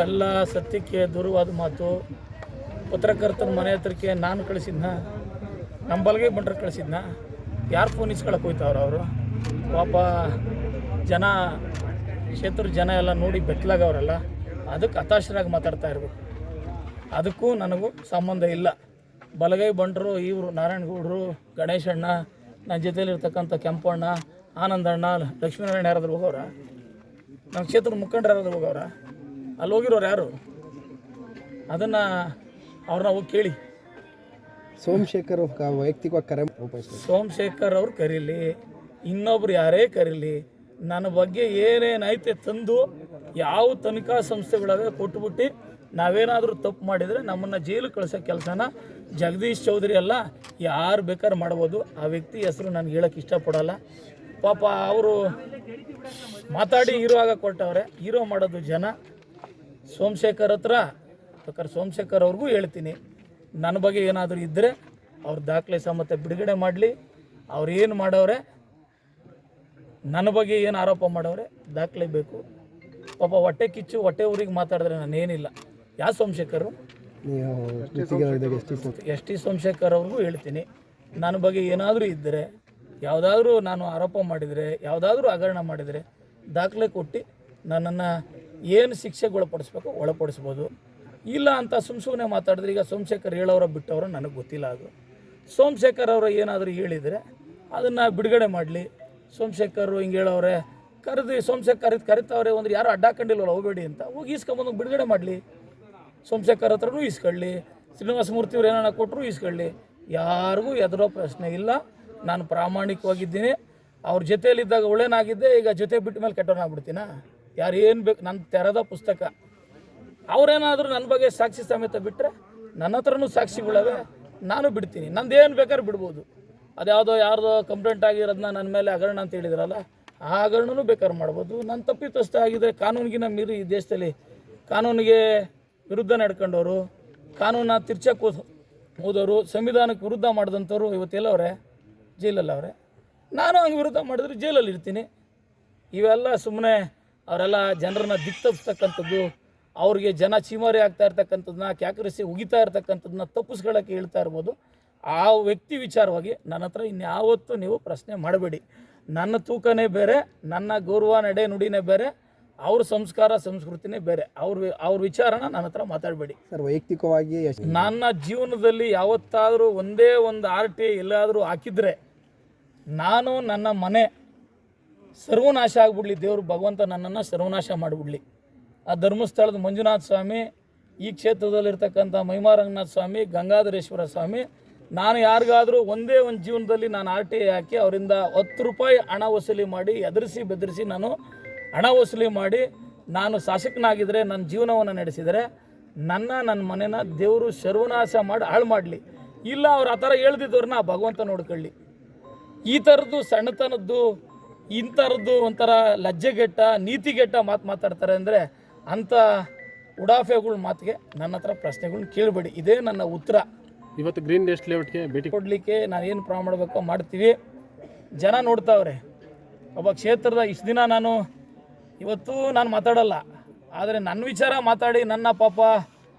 ಎಲ್ಲ ಸತ್ಯಕ್ಕೆ ದೂರವಾದ ಮಾತು. ಪತ್ರಕರ್ತನ ಮನೆ ಹತ್ರಕ್ಕೆ ನಾನು ಕಳಿಸಿದ್ನ, ನಮ್ಮ ಬಲಗೈ ಬಂಟ್ರೆ ಕಳಿಸಿದ್ನ, ಯಾರು ಫೋನ್ ಇಸ್ಕೊಳಕ್ಕೆ ಹೋಯ್ತವ್ರು ಅವರು? ಪಾಪ ಜನ ಕ್ಷೇತ್ರ ಜನ ಎಲ್ಲ ನೋಡಿ ಬೆತ್ತಲಾಗವ್ರಲ್ಲ, ಅದಕ್ಕೆ ಹತಾಶರಾಗಿ ಮಾತಾಡ್ತಾ ಇರಬೇಕು. ಅದಕ್ಕೂ ನನಗೂ ಸಂಬಂಧ ಇಲ್ಲ. ಬಲಗೈ ಬಂಟರು ಇವರು ನಾರಾಯಣಗೌಡರು ಗಣೇಶಣ್ಣ ನನ್ನ ಜೊತೆಯಲ್ಲಿರ್ತಕ್ಕಂಥ ಕೆಂಪಣ್ಣ, ಆನಂದಣ್ಣ, ಲಕ್ಷ್ಮೀನಾರಾಯಣ ಯಾರಾದ್ರೂ ಹೋಗೋರ ನಮ್ಮ ಕ್ಷೇತ್ರದ ಮುಖಂಡರು ಯಾರಾದ್ರೂ ಹೋಗೋರ ಅಲ್ಲಿ ಹೋಗಿರೋರು ಯಾರು? ಅದನ್ನು ಅವ್ರನ್ನ ಹೋಗಿ ಕೇಳಿ. ಸೋಮಶೇಖರ್ ವೈಯಕ್ತಿಕವಾಗಿ ಕರೆ ಸೋಮಶೇಖರ್ ಅವ್ರು ಕರೀಲಿ ಇನ್ನೊಬ್ರು ಯಾರೇ ಕರೀಲಿ ನನ್ನ ಬಗ್ಗೆ ಏನೇನೈತೆ ತಂದು ಯಾವ ತನಿಖಾ ಸಂಸ್ಥೆಗಳಾಗ ಕೊಟ್ಬಿಟ್ಟು ನಾವೇನಾದರೂ ತಪ್ಪು ಮಾಡಿದರೆ ನಮ್ಮನ್ನು ಜೈಲು ಕಳಿಸೋ ಕೆಲಸನ ಜಗದೀಶ್ ಚೌಧರಿ ಅಲ್ಲ ಯಾರು ಬೇಕಾದ್ರೆ ಮಾಡ್ಬೋದು. ಆ ವ್ಯಕ್ತಿ ಹೆಸರು ನನಗೆ ಹೇಳೋಕ್ಕೆ ಇಷ್ಟಪಡಲ್ಲ. ಪಾಪ ಅವರು ಮಾತಾಡಿ ಹೀರೋ ಆಗ ಕೊಟ್ಟವ್ರೆ. ಹೀರೋ ಮಾಡೋದು ಜನ. ಸೋಮಶೇಖರ್ ಹತ್ರ ಬೇಕಾದ್ರೆ ಸೋಮಶೇಖರ್ ಅವ್ರಿಗೂ ಹೇಳ್ತೀನಿ. ನನ್ನ ಬಗ್ಗೆ ಏನಾದರೂ ಇದ್ದರೆ ಅವ್ರ ದಾಖಲೆ ಸಮೇತ ಬಿಡುಗಡೆ ಮಾಡಲಿ. ಅವ್ರು ಏನು ಮಾಡವ್ರೆ? ನನ್ನ ಬಗ್ಗೆ ಏನು ಆರೋಪ ಮಾಡವ್ರೆ? ದಾಖಲೆ ಬೇಕು. ಪಾಪ ಹೊಟ್ಟೆ ಕಿಚ್ಚು ಹೊಟ್ಟೆ ಊರಿಗೆ ಮಾತಾಡಿದ್ರೆ ನಾನೇನಿಲ್ಲ ಯಾವ ಸೋಮಶೇಖರು? ಎಸ್ ಟಿ ಸೋಮಶೇಖರ್ ಅವ್ರಿಗೂ ಹೇಳ್ತೀನಿ. ನನ್ನ ಬಗ್ಗೆ ಏನಾದರೂ ಇದ್ದರೆ ಯಾವುದಾದ್ರೂ ನಾನು ಆರೋಪ ಮಾಡಿದರೆ ಯಾವುದಾದ್ರೂ ಹಗರಣ ಮಾಡಿದರೆ ದಾಖಲೆ ಕೊಟ್ಟು ನನ್ನನ್ನು ಏನು ಶಿಕ್ಷೆಗೆ ಒಳಪಡಿಸ್ಬೇಕು ಒಳಪಡಿಸ್ಬೋದು. ಇಲ್ಲ ಅಂತ ಸುಮ್ ಸುಮ್ಮನೆ ಮಾತಾಡಿದ್ರೆ ಈಗ ಸೋಮಶೇಖರ್ ಹೇಳೋರ ಬಿಟ್ಟವರು ನನಗೆ ಗೊತ್ತಿಲ್ಲ ಅದು. ಸೋಮಶೇಖರ್ ಅವರು ಏನಾದರೂ ಹೇಳಿದರೆ ಅದನ್ನು ಬಿಡುಗಡೆ ಮಾಡಲಿ. ಸೋಮಶೇಖರ್ ಹಿಂಗೆ ಹೇಳೋರೆ ಕರೆದು ಸೋಮಶೇಖರ್ ಕರಿತಾವ್ರೆ, ಒಂದು ಯಾರು ಅಡ್ಡಾಕೊಂಡಿಲ್ವಲ್ಲ ಹೋಗಬೇಡಿ ಅಂತ. ಹೋಗಿ ಈಸ್ಕೊಂಬಂದು ಬಿಡುಗಡೆ ಮಾಡಲಿ. ಸೋಮಶೇಖರ್ ಹತ್ರನೂ ಇಸ್ಕೊಳ್ಳಿ ಶ್ರೀನಿವಾಸ ಮೂರ್ತಿಯವ್ರು ಏನಾರ ಕೊಟ್ಟರು ಇಸ್ಕೊಳ್ಳಿ ಯಾರಿಗೂ ಎದುರೋ ಪ್ರಶ್ನೆ ಇಲ್ಲ. ನಾನು ಪ್ರಾಮಾಣಿಕವಾಗಿದ್ದೀನಿ. ಅವ್ರ ಜೊತೆಯಲ್ಲಿದ್ದಾಗ ಒಳ್ಳೇನಾಗಿದ್ದೆ, ಈಗ ಜೊತೆ ಬಿಟ್ಟ ಮೇಲೆ ಕೆಟ್ಟವನಾಗ್ಬಿಡ್ತೀನ ಯಾರು ಏನು ಬೇಕು ನನ್ನ ತೆರೆದ ಪುಸ್ತಕ. ಅವರೇನಾದರೂ ನನ್ನ ಬಗ್ಗೆ ಸಾಕ್ಷಿ ಸಮೇತ ಬಿಟ್ಟರೆ ನನ್ನ ಹತ್ರನೂ ಸಾಕ್ಷಿಗಳವೆ ನಾನು ಬಿಡ್ತೀನಿ. ನಂದು ಏನು ಬೇಕಾದ್ರೆ ಬಿಡ್ಬೋದು. ಅದ್ಯಾವುದೋ ಯಾರ್ದೋ ಕಂಪ್ಲೇಂಟ್ ಆಗಿರೋದನ್ನ ನನ್ನ ಮೇಲೆ ಹಗರಣ ಅಂತ ಹೇಳಿದ್ರಲ್ಲ, ಆ ಹಗರಣನೂ ಬೇಕಾದ್ರೆ ಮಾಡ್ಬೋದು. ನನ್ನ ತಪ್ಪಿತಸ್ಥ ಆಗಿದೆ ಕಾನೂನಿಗಿನ ಮೀರಿ ಈ ದೇಶದಲ್ಲಿ ಕಾನೂನಿಗೆ ವಿರುದ್ಧ ನಡ್ಕೊಂಡವರು ಕಾನೂನ ತಿರ್ಚಕ್ಕೆ ಹೋದವರು, ಸಂವಿಧಾನಕ್ಕೆ ವಿರುದ್ಧ ಮಾಡಿದಂಥವ್ರು ಇವತ್ತೆಲ್ಲವ್ರೆ ಜೈಲಲ್ಲವ್ರೆ ನಾನು ಹಂಗೆ ವಿರುದ್ಧ ಮಾಡಿದ್ರೆ ಜೈಲಲ್ಲಿ ಇರ್ತೀನಿ. ಇವೆಲ್ಲ ಸುಮ್ಮನೆ ಅವರೆಲ್ಲ ಜನರನ್ನ ದಿಕ್ತಪ್ಸ್ತಕ್ಕಂಥದ್ದು ಅವ್ರಿಗೆ ಜನ ಚೀಮಾರಿ ಆಗ್ತಾ ಇರ್ತಕ್ಕಂಥದ್ದನ್ನ ಕ್ಯಾಕರಿಸಿ ಉಗಿತಾ ಇರ್ತಕ್ಕಂಥದ್ದನ್ನ ತಪ್ಪಿಸ್ಕೊಳ್ಳೋಕ್ಕೆ ಹೇಳ್ತಾ ಇರ್ಬೋದು. ಆ ವ್ಯಕ್ತಿ ವಿಚಾರವಾಗಿ ನನ್ನ ಹತ್ರ ಇನ್ಯಾವತ್ತೂ ನೀವು ಪ್ರಶ್ನೆ ಮಾಡಬೇಡಿ. ನನ್ನ ತೂಕನೇ ಬೇರೆ ನನ್ನ ಗೌರವ ನಡೆ ನುಡಿನೇ ಬೇರೆ ಅವ್ರ ಸಂಸ್ಕಾರ ಸಂಸ್ಕೃತಿನೇ ಬೇರೆ. ಅವ್ರ ಅವ್ರ ವಿಚಾರನ ನನ್ನ ಹತ್ರ ಮಾತಾಡಬೇಡಿ. ಸರ್ ವೈಯಕ್ತಿಕವಾಗಿ ನನ್ನ ಜೀವನದಲ್ಲಿ ಯಾವತ್ತಾದರೂ ಒಂದೇ ಒಂದು ಆರ್ ಟಿ ಎಲ್ಲಾದರೂ ಹಾಕಿದರೆ ನಾನು ನನ್ನ ಮನೆ ಸರ್ವನಾಶ ಆಗ್ಬಿಡ್ಲಿ, ದೇವರು ಭಗವಂತ ನನ್ನನ್ನು ಸರ್ವನಾಶ ಮಾಡಿಬಿಡ್ಲಿ. ಆ ಧರ್ಮಸ್ಥಳದ ಮಂಜುನಾಥ ಸ್ವಾಮಿ, ಈ ಕ್ಷೇತ್ರದಲ್ಲಿರ್ತಕ್ಕಂಥ ಮಹಿಮಾರಂಗನಾಥ ಸ್ವಾಮಿ, ಗಂಗಾಧರೇಶ್ವರ ಸ್ವಾಮಿ, ನಾನು ಯಾರಿಗಾದರೂ ಒಂದೇ ಒಂದು ಜೀವನದಲ್ಲಿ ನಾನು ಆರ್ ಟಿ ಹಾಕಿ ಅವರಿಂದ ಹತ್ತು ರೂಪಾಯಿ ಹಣ ವಸೂಲಿ ಮಾಡಿ, ಎದುರಿಸಿ ಬೆದರಿಸಿ ನಾನು ಹಣ ವಸೂಲಿ ಮಾಡಿ ನಾನು ಶಾಸಕನಾಗಿದ್ದರೆ ನನ್ನ ಜೀವನವನ್ನು ನಡೆಸಿದರೆ, ನನ್ನ ನನ್ನ ಮನೆನ ದೇವರು ಸರ್ವನಾಶ ಮಾಡಿ ಹಾಳು ಮಾಡಲಿ. ಇಲ್ಲ ಅವ್ರು ಆ ಥರ ಹೇಳ್ದಿದ್ದವ್ರನ್ನ ಭಗವಂತ ನೋಡ್ಕೊಳ್ಳಿ. ಈ ಥರದ್ದು ಸಣ್ಣತನದ್ದು ಇಂಥರದ್ದು ಒಂಥರ ಲಜ್ಜೆಗೆಟ್ಟ ನೀತಿಗೆಟ್ಟ ಮಾತು ಮಾತಾಡ್ತಾರೆ ಅಂದರೆ ಅಂಥ ಉಡಾಫೆಗಳ ಮಾತಿಗೆ ನನ್ನ ಹತ್ರ ಪ್ರಶ್ನೆಗಳನ್ನ ಕೇಳಬೇಡಿ. ಇದೇ ನನ್ನ ಉತ್ತರ. ಇವತ್ತು ಗ್ರೀನ್ ಡೆಸ್ಟ್ ಲೇಔಟ್ಗೆ ಭೇಟಿ ಕೊಡಲಿಕ್ಕೆ ನಾನು ಏನು ಪ್ರಾಣ ಮಾಡಬೇಕೋ ಮಾಡ್ತೀವಿ. ಜನ ನೋಡ್ತಾವ್ರೆ. ಒಬ್ಬ ಕ್ಷೇತ್ರದ ಇಷ್ಟು ದಿನ ನಾನು ಇವತ್ತು ನಾನು ಮಾತಾಡಲ್ಲ. ಆದರೆ ನನ್ನ ವಿಚಾರ ಮಾತಾಡಿ ನನ್ನ ಪಾಪ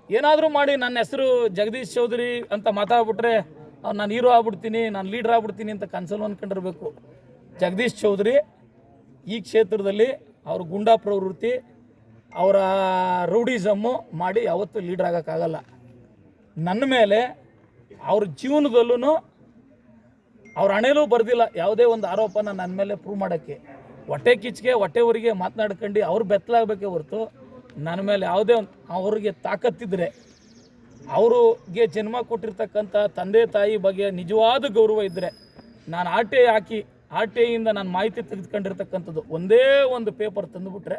ಏನಾದರೂ ಮಾಡಿ ನನ್ನ ಹೆಸರು ಜಗದೀಶ್ ಚೌಧರಿ ಅಂತ ಮಾತಾಡ್ಬಿಟ್ರೆ ನಾನು ಹೀರೋ ಆಗ್ಬಿಡ್ತೀನಿ ನಾನು ಲೀಡ್ರ್ ಆಗ್ಬಿಡ್ತೀನಿ ಅಂತ ಕನ್ಸಲ್ ಅಂದ್ಕೊಂಡಿರ್ಬೇಕು ಜಗದೀಶ್ ಚೌಧರಿ ಈ ಕ್ಷೇತ್ರದಲ್ಲಿ ಅವ್ರ ಗುಂಡಾ ಪ್ರವೃತ್ತಿ ಅವರ ರೌಡಿಸಮ್ಮು ಮಾಡಿ ಯಾವತ್ತೂ ಲೀಡರ್ ಆಗೋಕ್ಕಾಗಲ್ಲ. ನನ್ನ ಮೇಲೆ ಅವ್ರ ಜೀವನದಲ್ಲೂ ಅವ್ರ ಹಣೆಲೂ ಬರ್ದಿಲ್ಲ, ಯಾವುದೇ ಒಂದು ಆರೋಪನ ನನ್ನ ಮೇಲೆ ಪ್ರೂವ್ ಮಾಡೋಕ್ಕೆ. ಹೊಟ್ಟೆ ಕಿಚ್ಚಿಗೆ ಹೊಟ್ಟೆವರಿಗೆ ಮಾತನಾಡ್ಕೊಂಡು ಅವ್ರು ಬೆತ್ತಲಾಗಬೇಕೇ ಹೊರತು ನನ್ನ ಮೇಲೆ ಯಾವುದೇ ಒಂದು ಅವ್ರಿಗೆ ತಾಕತ್ತಿದ್ರೆ ಅವ್ರಿಗೆ ಜನ್ಮ ಕೊಟ್ಟಿರ್ತಕ್ಕಂಥ ತಂದೆ ತಾಯಿ ಬಗ್ಗೆ ನಿಜವಾದ ಗೌರವ ಇದ್ದರೆ ನಾನು ಆಟೆ ಹಾಕಿ ಆರ್ ಟಿ ಐಯಿಂದ ನಾನು ಮಾಹಿತಿ ತೆಗೆದುಕೊಂಡಿರ್ತಕ್ಕಂಥದ್ದು ಒಂದೇ ಒಂದು ಪೇಪರ್ ತಂದುಬಿಟ್ರೆ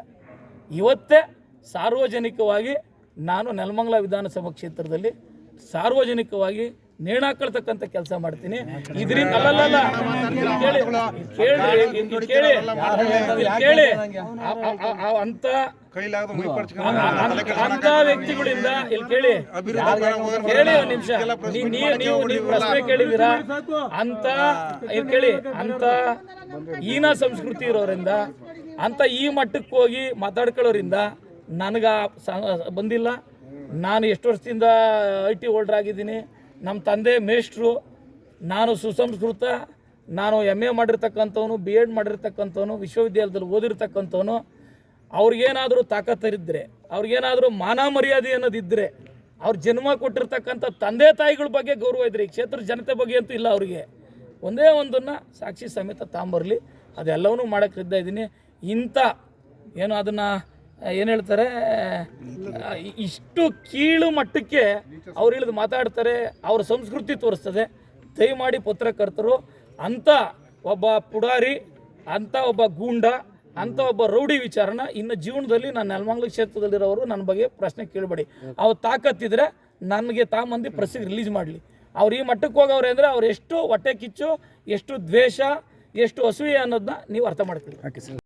ಇವತ್ತೇ ಸಾರ್ವಜನಿಕವಾಗಿ ನಾನು ನೆಲಮಂಗಲ ವಿಧಾನಸಭಾ ಕ್ಷೇತ್ರದಲ್ಲಿ ಸಾರ್ವಜನಿಕವಾಗಿ ನೇಣಾಕೊಳ್ತಕ್ಕಂಥ ಕೆಲಸ ಮಾಡ್ತೀನಿ. ಇದರಿಂದ ಅಲ್ಲಲ್ಲ ಕೇಳಿ ಕೇಳಿ. ಕೇಳಿ. ಅಂತ ಅಂತ ವ್ಯಕ್ತಿಗಳಿಂದ ಇಲ್ಲಿ ಕೇಳಿ. ಕೇಳಿ ಒಂದ್ ನಿಮಿಷ. ನೀ- ನೀವು ನೀವು ಪ್ರಶ್ನೆ ಕೇಳಿದೀರಾ ಅಂತ ಇಲ್ಲಿ ಕೇಳಿ ಅಂತ ಈನ ಸಂಸ್ಕೃತಿ ಇರೋರಿಂದ ಅಂತ ಈ ಮಟ್ಟಕ್ಕೆ ಹೋಗಿ ಮಾತಾಡ್ಕೊಳ್ಳೋರಿಂದ ನನಗೆ ಬಂದಿಲ್ಲ. ನಾನು ಎಷ್ಟು ವರ್ಷದಿಂದ ಐ ಟಿ ಹೋಲ್ಡರ್ ಆಗಿದ್ದೀನಿ. ನಮ್ಮ ತಂದೆ ಮೇಷ್ಟ್ರು, ನಾನು ಸುಸಂಸ್ಕೃತ, ನಾನು ಎಂ ಎ ಮಾಡಿರ್ತಕ್ಕಂಥವನು ಬಿ ಎಡ್ ಮಾಡಿರ್ತಕ್ಕಂಥವನು, ವಿಶ್ವವಿದ್ಯಾಲಯದಲ್ಲಿ ಓದಿರ್ತಕ್ಕಂಥವನು, ಅವ್ರಿಗೇನಾದರೂ ತಾಕತ್ತರಿದ್ದರೆ ಅವ್ರಿಗೇನಾದರೂ ಮಾನ ಮರ್ಯಾದೆ ಅನ್ನೋದಿದ್ದರೆ ಅವ್ರು ಜನ್ಮ ಕೊಟ್ಟಿರ್ತಕ್ಕಂಥ ತಂದೆ ತಾಯಿಗಳ ಬಗ್ಗೆ ಗೌರವ ಇದ್ರೆ, ಈ ಕ್ಷೇತ್ರದ ಜನತೆ ಬಗ್ಗೆ ಅಂತೂ ಇಲ್ಲ ಅವರಿಗೆ. ಒಂದೇ ಒಂದನ್ನು ಸಾಕ್ಷಿ ಸಮೇತ ತಾಂಬರಲಿ, ಅದೆಲ್ಲವನ್ನೂ ಮಾಡೋಕ್ಕೆ ಇದ್ದೀನಿ. ಇಂಥ, ಏನು ಅದನ್ನು ಏನು ಹೇಳ್ತಾರೆ? ಇಷ್ಟು ಕೀಳು ಮಟ್ಟಕ್ಕೆ ಅವ್ರು ಇಳಿದು ಮಾತಾಡ್ತಾರೆ, ಅವ್ರ ಸಂಸ್ಕೃತಿ ತೋರಿಸ್ತದೆ. ದಯಮಾಡಿ ಪತ್ರಕರ್ತರು ಅಂಥ ಒಬ್ಬ ಪುಡಾರಿ ಅಂಥ ಒಬ್ಬ ಗೂಂಡ ಅಂಥ ಒಬ್ಬ ರೌಡಿ ವಿಚಾರನ ಇನ್ನು ಜೀವನದಲ್ಲಿ ನಾನು ನೆಲಮಂಗ್ಲ ಕ್ಷೇತ್ರದಲ್ಲಿರೋರು ನನ್ನ ಬಗ್ಗೆ ಪ್ರಶ್ನೆ ಕೇಳಬೇಡಿ. ಅವ್ರು ತಾಕತ್ತಿದ್ರೆ ನನಗೆ ತಾಮಂದಿ ಪ್ರಸಿದ್ಧ ರಿಲೀಸ್ ಮಾಡಲಿ. ಅವ್ರು ಈ ಮಟ್ಟಕ್ಕೆ ಹೋಗವ್ರೆ ಅಂದರೆ ಅವ್ರು ಎಷ್ಟು ಹೊಟ್ಟೆ ಕಿಚ್ಚು, ಎಷ್ಟು ದ್ವೇಷ, ಎಷ್ಟು ಅಸೂಯೆ ಅನ್ನೋದನ್ನ ನೀವು ಅರ್ಥ ಸರ್